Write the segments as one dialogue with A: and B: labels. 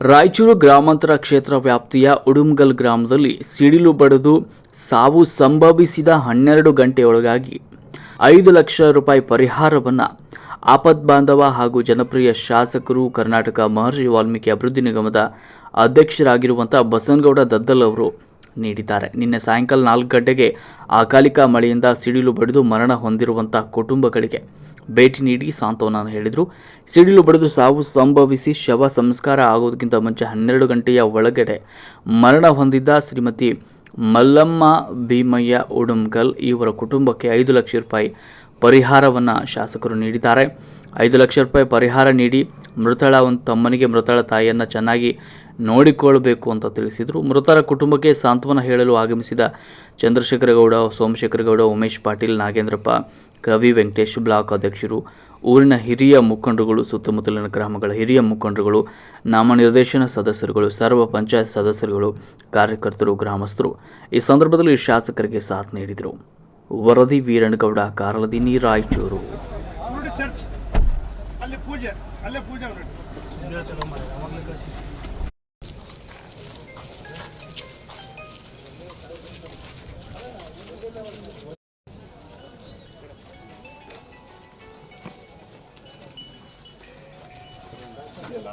A: ರಾಯಚೂರು ಗ್ರಾಮಾಂತರ ಕ್ಷೇತ್ರ ವ್ಯಾಪ್ತಿಯ ಉಡುಮ್ಗಲ್ ಗ್ರಾಮದಲ್ಲಿ ಸಿಡಿಲು ಬಡಿದು ಸಾವು ಸಂಭವಿಸಿದ ಹನ್ನೆರಡು ಗಂಟೆಯೊಳಗಾಗಿ ಐದು ಲಕ್ಷ ರೂಪಾಯಿ ಪರಿಹಾರವನ್ನು ಆಪದ್ಬಾಂಧವ ಹಾಗೂ ಜನಪ್ರಿಯ ಶಾಸಕರು ಕರ್ನಾಟಕ ಮಹರ್ಷಿ ವಾಲ್ಮೀಕಿ ಅಭಿವೃದ್ಧಿ ನಿಗಮದ ಅಧ್ಯಕ್ಷರಾಗಿರುವಂಥ ಬಸನಗೌಡ ದದ್ದಲ್ ಅವರು ನೀಡಿದ್ದಾರೆ. ನಿನ್ನೆ ಸಾಯಂಕಾಲ ನಾಲ್ಕು ಗಂಟೆಗೆ ಅಕಾಲಿಕ ಮಳೆಯಿಂದ ಸಿಡಿಲು ಬಡಿದು ಮರಣ ಹೊಂದಿರುವಂಥ ಕುಟುಂಬಗಳಿಗೆ ಭೇಟಿ ನೀಡಿ ಸಾಂತ್ವನ ಹೇಳಿದರು. ಸಿಡಿಲು ಬಡಿದು ಸಾವು ಸಂಭವಿಸಿ ಶವ ಸಂಸ್ಕಾರ ಆಗೋದಕ್ಕಿಂತ ಮುಂಚೆ ಹನ್ನೆರಡು ಗಂಟೆಯ ಒಳಗಡೆ ಮರಣ ಹೊಂದಿದ್ದ ಶ್ರೀಮತಿ ಮಲ್ಲಮ್ಮ ಭೀಮಯ್ಯ ಉಡುಮ್ಕಲ್ ಇವರ ಕುಟುಂಬಕ್ಕೆ ಐದು ಲಕ್ಷ ರೂಪಾಯಿ ಪರಿಹಾರವನ್ನು ಶಾಸಕರು ನೀಡಿದ್ದಾರೆ. ಐದು ಲಕ್ಷ ರೂಪಾಯಿ ಪರಿಹಾರ ನೀಡಿ ಮೃತಳ ಒಂದು ತಮ್ಮನಿಗೆ ಮೃತಳ ತಾಯಿಯನ್ನು ಚೆನ್ನಾಗಿ ನೋಡಿಕೊಳ್ಳಬೇಕು ಅಂತ ತಿಳಿಸಿದರು. ಮೃತರ ಕುಟುಂಬಕ್ಕೆ ಸಾಂತ್ವನ ಹೇಳಲು ಆಗಮಿಸಿದ ಚಂದ್ರಶೇಖರ ಗೌಡ ಸೋಮಶೇಖರ ಗೌಡ ಉಮೇಶ್ ಪಾಟೀಲ್, ನಾಗೇಂದ್ರಪ್ಪ ಕವಿ ವೆಂಕಟೇಶ್ ಬ್ಲಾಕ್ ಅಧ್ಯಕ್ಷರು, ಊರಿನ ಹಿರಿಯ ಮುಖಂಡರುಗಳು, ಸುತ್ತಮುತ್ತಲಿನ ಗ್ರಾಮಗಳ ಹಿರಿಯ ಮುಖಂಡರುಗಳು, ನಾಮನಿರ್ದೇಶನ ಸದಸ್ಯರುಗಳು, ಸರ್ವ ಪಂಚಾಯತ್ ಸದಸ್ಯರುಗಳು, ಕಾರ್ಯಕರ್ತರು, ಗ್ರಾಮಸ್ಥರು ಈ ಸಂದರ್ಭದಲ್ಲಿ ಶಾಸಕರಿಗೆ ಸಾಥ್ ನೀಡಿದರು. ವರದಿ ವೀರಣ್ಣಗೌಡ ಕಾರಲದಿನಿ ರಾಯಚೂರು.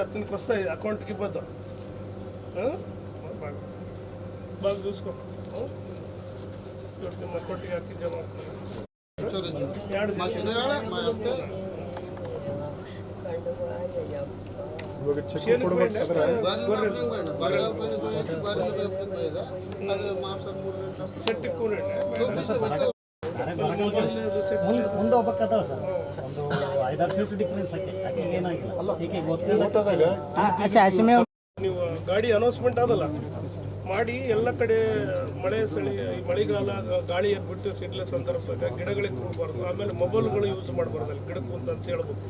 B: అతనికి వస్తాయి అకౌంట్కి ఇబ్బంది బాగా చూసుకో అకౌంట్కి
C: అక్కి జమ సెట్ ఎక్కువ ಐದಾರು ದಿವಸ ಡಿಫ್ರೆನ್ಸ್ ಆಕೆ ಆಕೆಗೆ ಏನಾಗಿಲ್ಲ ಈಕೆ ಗೊತ್ತಿಲ್ಲ?
B: ನೀವು ಗಾಡಿ ಅನೌನ್ಸ್ಮೆಂಟ್ ಆದಲ್ಲ ಮಾಡಿ ಎಲ್ಲ ಕಡೆ ಮಳೆ ಸಳಿ ಈ ಮಳೆಗಾಲ ಗಾಳಿ ಬಿಟ್ಟು ಸಿಡ್ಲ ಸಂದರ್ಭದಾಗ ಗಿಡಗಳಿಗೆ ಕೂಡಬಾರ್ದು. ಆಮೇಲೆ ಮೊಬೈಲ್ಗಳು ಯೂಸ್ ಮಾಡಬಾರ್ದು ಅಲ್ಲಿ. ಗಿಡಕ್ಕೆ ಕುಂತ ಅಂತ ಹೇಳ್ಬೋದು.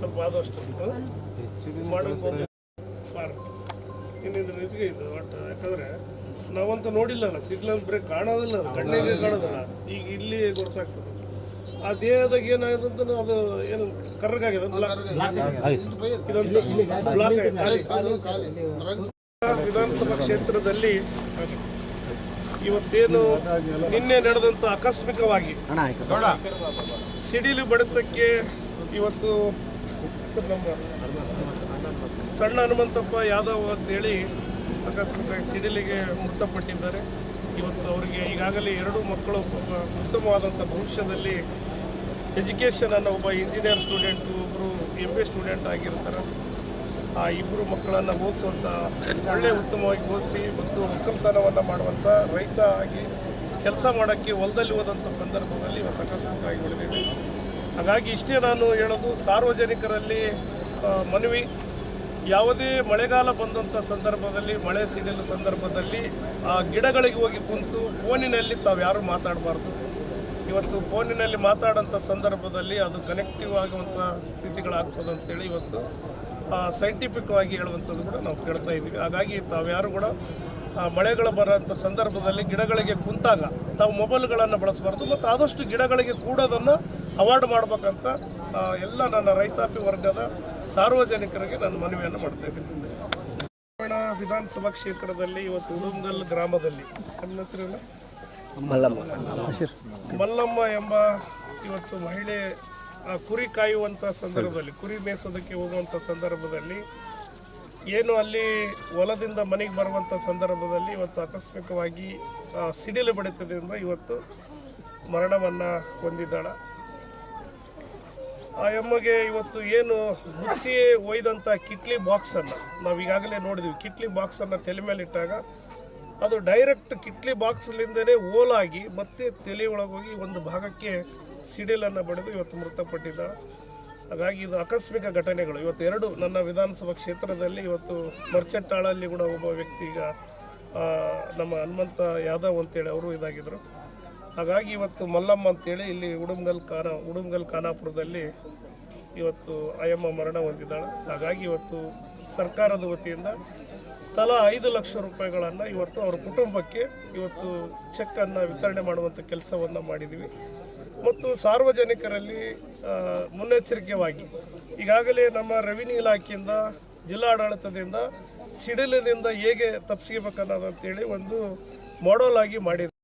B: ಸ್ವಲ್ಪ ಆದಷ್ಟು. ಮಾಡೋದು ಇನ್ನಿದ್ರ ಇದಕ್ಕೆ ಇದು. ಒಟ್ಟು ಯಾಕಂದ್ರೆ ನಾವಂತ ನೋಡಿಲ್ಲ ಸಿಡ್ಲ ಬ್ರೇಕ್ ಕಾಣೋದಿಲ್ಲ ಅದು. ಕಣ್ಣಿಗೆ ಕಾಣೋದಿಲ್ಲ. ಈಗ ಇಲ್ಲಿ ಗೊತ್ತಾಗ್ತದೆ. ಆ ದೇಹದಾಗ ಏನಾಗಿದೆ ಅಂತ ಅದು ಏನು ಕರ್ರಗಾಗಿದೆ ಇದೊಂದು ಬ್ಲಾಕ್ ವಿಧಾನಸಭಾ ಕ್ಷೇತ್ರದಲ್ಲಿ ಇವತ್ತೇನು ನಿನ್ನೆ ನಡೆದಂತ ಆಕಸ್ಮಿಕವಾಗಿ ಸಿಡಿಲು ಬಡಿತಕ್ಕೆ ಇವತ್ತು ನಮ್ಮ ಸಣ್ಣ ಹನುಮಂತಪ್ಪ ಯಾದವ್ ಅಂತೇಳಿ ಆಕಸ್ಮಿಕವಾಗಿ ಸಿಡಿಲಿಗೆ ಮೃತಪಟ್ಟಿದ್ದಾರೆ. ಇವತ್ತು ಅವರಿಗೆ ಈಗಾಗಲೇ ಎರಡು ಮಕ್ಕಳು ಉತ್ತಮವಾದಂಥ ಭವಿಷ್ಯದಲ್ಲಿ ಎಜುಕೇಷನನ್ನು ಒಬ್ಬ ಇಂಜಿನಿಯರ್ ಸ್ಟೂಡೆಂಟು ಒಬ್ಬರು ಎಂ ಎ ಸ್ಟೂಡೆಂಟ್ ಆಗಿರ್ತಾರೆ. ಆ ಇಬ್ಬರು ಮಕ್ಕಳನ್ನು ಓದಿಸುವಂಥ ಒಳ್ಳೆ ಉತ್ತಮವಾಗಿ ಓದಿಸಿ ಮತ್ತು ಒಕ್ಕಲ್ತನವನ್ನು ಮಾಡುವಂಥ ರೈತ ಆಗಿ ಕೆಲಸ ಮಾಡೋಕ್ಕೆ ಹೊಲದಲ್ಲಿ ಹೋದಂಥ ಸಂದರ್ಭದಲ್ಲಿ ಇವತ್ತು ಆಕಸ್ಮಿಕವಾಗಿ ಉಳಿದಿದೆ. ಹಾಗಾಗಿ ಇಷ್ಟೇ ನಾನು ಹೇಳೋದು, ಸಾರ್ವಜನಿಕರಲ್ಲಿ ಮನವಿ. ಯಾವುದೇ ಮಳೆಗಾಲ ಬಂದಂಥ ಸಂದರ್ಭದಲ್ಲಿ, ಮಳೆ ಸಿಡಿಲ ಸಂದರ್ಭದಲ್ಲಿ ಆ ಗಿಡಗಳಿಗೆ ಹೋಗಿ ಕುಂತು ಫೋನಿನಲ್ಲಿ ತಾವು ಯಾರೂ ಮಾತಾಡಬಾರ್ದು. ಇವತ್ತು ಫೋನಿನಲ್ಲಿ ಮಾತಾಡೋಂಥ ಸಂದರ್ಭದಲ್ಲಿ ಅದು ಕನೆಕ್ಟಿವ್ ಆಗುವಂಥ ಸ್ಥಿತಿಗಳಾಗ್ತದೆ ಅಂತೇಳಿ ಇವತ್ತು ಸೈಂಟಿಫಿಕ್ವಾಗಿ ಹೇಳುವಂಥದ್ದು ಕೂಡ ನಾವು ಕೇಳ್ತಾ ಇದ್ದೀವಿ ಹಾಗಾಗಿ ತಾವ್ಯಾರು ಕೂಡ ಮಳೆಗಳು ಬರೋಂಥ ಸಂದರ್ಭದಲ್ಲಿ ಗಿಡಗಳಿಗೆ ಕುಂತಾಗ ತಾವು ಮೊಬೈಲ್ಗಳನ್ನು ಬಳಸಬಾರ್ದು ಮತ್ತು ಆದಷ್ಟು ಗಿಡಗಳಿಗೆ ಕೂಡೋದನ್ನು ಅವಾರ್ಡ್ ಮಾಡ್ಬೇಕಂತ ಎಲ್ಲ ನನ್ನ ರೈತಾಪಿ ವರ್ಗದ ಸಾರ್ವಜನಿಕರಿಗೆ ನಾನು ಮನವಿಯನ್ನು ಮಾಡ್ತಾ ಇದ್ದೀನಿ ವಿಧಾನಸಭಾ ಕ್ಷೇತ್ರದಲ್ಲಿ ಇವತ್ತು ಉಳುಂಗಲ್ ಗ್ರಾಮದಲ್ಲಿ ನನ್ನ? ಮಲ್ಲಮ್ಮ. ಮಲ್ಲಮ್ಮ ಎಂಬ ಇವತ್ತು ಮಹಿಳೆ ಆ, ಕುರಿ ಕಾಯುವಂಥ ಸಂದರ್ಭದಲ್ಲಿ ಕುರಿ ಮೇಯಿಸೋದಕ್ಕೆ ಹೋಗುವಂಥ ಸಂದರ್ಭದಲ್ಲಿ ಏನು ಅಲ್ಲಿ ಹೊಲದಿಂದ ಮನೆಗೆ ಬರುವಂಥ ಸಂದರ್ಭದಲ್ಲಿ ಇವತ್ತು ಆಕಸ್ಮಿಕವಾಗಿ ಆ, ಸಿಡಿಲು ಬಡಿತದಿಂದ ಇವತ್ತು ಮರಣವನ್ನು ಹೊಂದಿದ್ದಾಳೆ. ಆ ಎಮ್ಮಗೆ ಇವತ್ತು ಏನು ಬುತ್ತಿ ಒಯ್ದಂಥ ಕಿಟ್ಲಿ ಬಾಕ್ಸನ್ನು ನಾವು ಈಗಾಗಲೇ ನೋಡಿದ್ವಿ. ಕಿಟ್ಲಿ ಬಾಕ್ಸನ್ನು ತಲೆ ಮೇಲೆ ಇಟ್ಟಾಗ ಅದು ಡೈರೆಕ್ಟ್ ಕಿಟ್ಲಿ ಬಾಕ್ಸ್ಲಿಂದನೇ ಓಲಾಗಿ ಮತ್ತೆ ತಲೆ ಒಳಗೋಗಿ ಒಂದು ಭಾಗಕ್ಕೆ ಸಿಡಿಲನ್ನು ಬಡಿದು ಇವತ್ತು ಮೃತಪಟ್ಟಿದ್ದಾಳೆ ಹಾಗಾಗಿ ಇದು ಆಕಸ್ಮಿಕ ಘಟನೆಗಳು. ಇವತ್ತು ಎರಡು ನನ್ನ ವಿಧಾನಸಭಾ ಕ್ಷೇತ್ರದಲ್ಲಿ ಇವತ್ತು ಮರ್ಚಟ್ಟಾಳಲ್ಲಿ ಕೂಡ ಒಬ್ಬ ವ್ಯಕ್ತಿ ಈಗ ನಮ್ಮ ಹನುಮಂತ ಯಾದವ್ ಅಂತೇಳಿ ಅವರು ಇದಾಗಿದ್ದರು ಹಾಗಾಗಿ ಇವತ್ತು ಮಲ್ಲಮ್ಮ ಅಂತೇಳಿ ಇಲ್ಲಿ ಉಡುಮ್ಗಲ್ ಖಾನ ಉಡುಮ್ಗಲ್ ಖಾನಾಪುರದಲ್ಲಿ ಇವತ್ತು ಅಯ್ಯಮ್ಮ ಮರಣ ಹೊಂದಿದ್ದಾಳೆ. ಹಾಗಾಗಿ ಇವತ್ತು ಸರ್ಕಾರದ ವತಿಯಿಂದ ತಲಾ ಐದು ಲಕ್ಷ ರೂಪಾಯಿಗಳನ್ನು ಇವತ್ತು ಅವರ ಕುಟುಂಬಕ್ಕೆ ಇವತ್ತು ಚೆಕ್ಕನ್ನು ವಿತರಣೆ ಮಾಡುವಂಥ ಕೆಲಸವನ್ನು ಮಾಡಿದ್ದೀವಿ ಮತ್ತು ಸಾರ್ವಜನಿಕರಲ್ಲಿ ಮುನ್ನೆಚ್ಚರಿಕೆವಾಗಿ ಈಗಾಗಲೇ ನಮ್ಮ ರೆವಿನ್ಯೂ ಇಲಾಖೆಯಿಂದ, ಜಿಲ್ಲಾಡಳಿತದಿಂದ ಸಿಡಿಲಿನಿಂದ ಹೇಗೆ ತಪ್ಪಿಸ್ಕೋಬೇಕನ್ನೋದಂತೇಳಿ ಒಂದು ಮಾಡಲ್ ಆಗಿ ಮಾಡಿದೆ